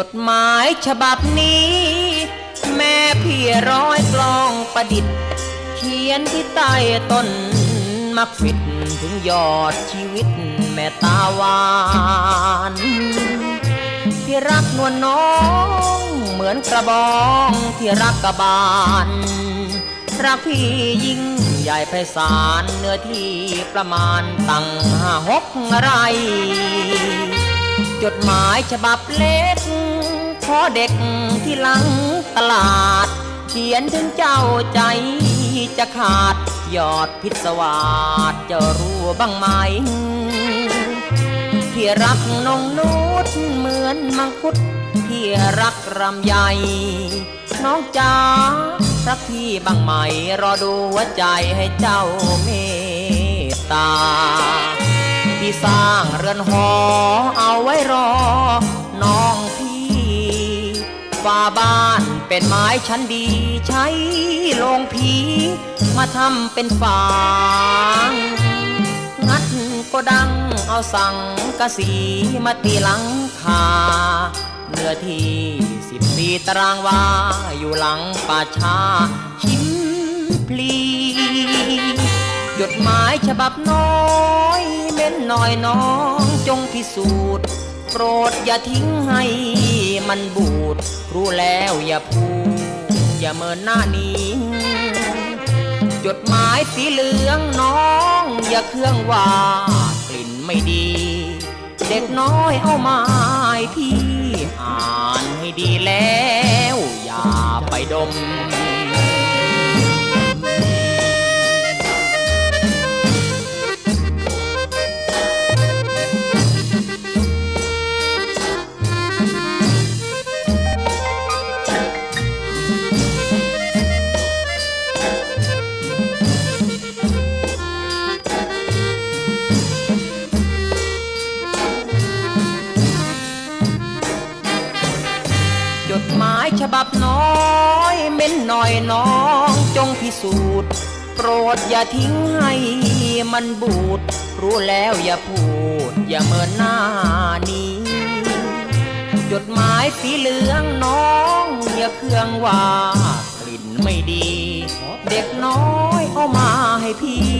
จดหมายฉบับนี้ แม่พี่ร้อยกลองประดิษฐ์ เขียนที่ใต้ต้นมะขิดถึงยอดชีวิตแม่ตาหวานที่รักนวลน้อง เหมือนกระบองที่รักกระบาลรักพี่ยิ่งใหญ่ไพศาลเนื้อที่ประมาณตั้งห้าหกไร จดหมายฉบับเล็ก เด็กที่หลังตลาด เขียนถึงเจ้าใจจะขาดยอดพิศวาสจะรู้บ้างไหมที่รักนงนุษเหมือนมังคุดที่รักรำใหญ่น้องจ๋ารักพี่บ้างไหม รอดูหัวใจให้เจ้าเมตตา ที่สร้างเรือนหอเอาไว้รอ บ้านเป็นไม้ชั้นดีใช้ลงผีมาทำเป็นฝางงัดก็ดังเอาสังกะสีมาตีหลังคาเนื้อที่สิบสี่ตารางวาอยู่หลังป่าช้าชิมพลีจดหมายฉบับน้อย เม้นหน่อยน้องจงพิสูจน์ โปรดอย่าทิ้งให้มันบูด รู้แล้วอย่าพูด อย่าเมินหน้านี้จดหมายสีเหลืองน้อง อย่าเครื่องว่ากลิ่นไม่ดี เด็กน้อยเอามาให้พี่อ่านให้ดีแล้ว อย่าไปดม จดหมายฉบับน้อยเม้นหน่อยน้องจงพิสูจน์โปรดอย่าทิ้งให้มันบูด รู้แล้วอย่าพูด อย่าเมินหน้านี้ จดหมายสีเหลืองน้อง เครื่องว่ากลิ่นไม่ดี เด็กน้อยเอามาให้พี่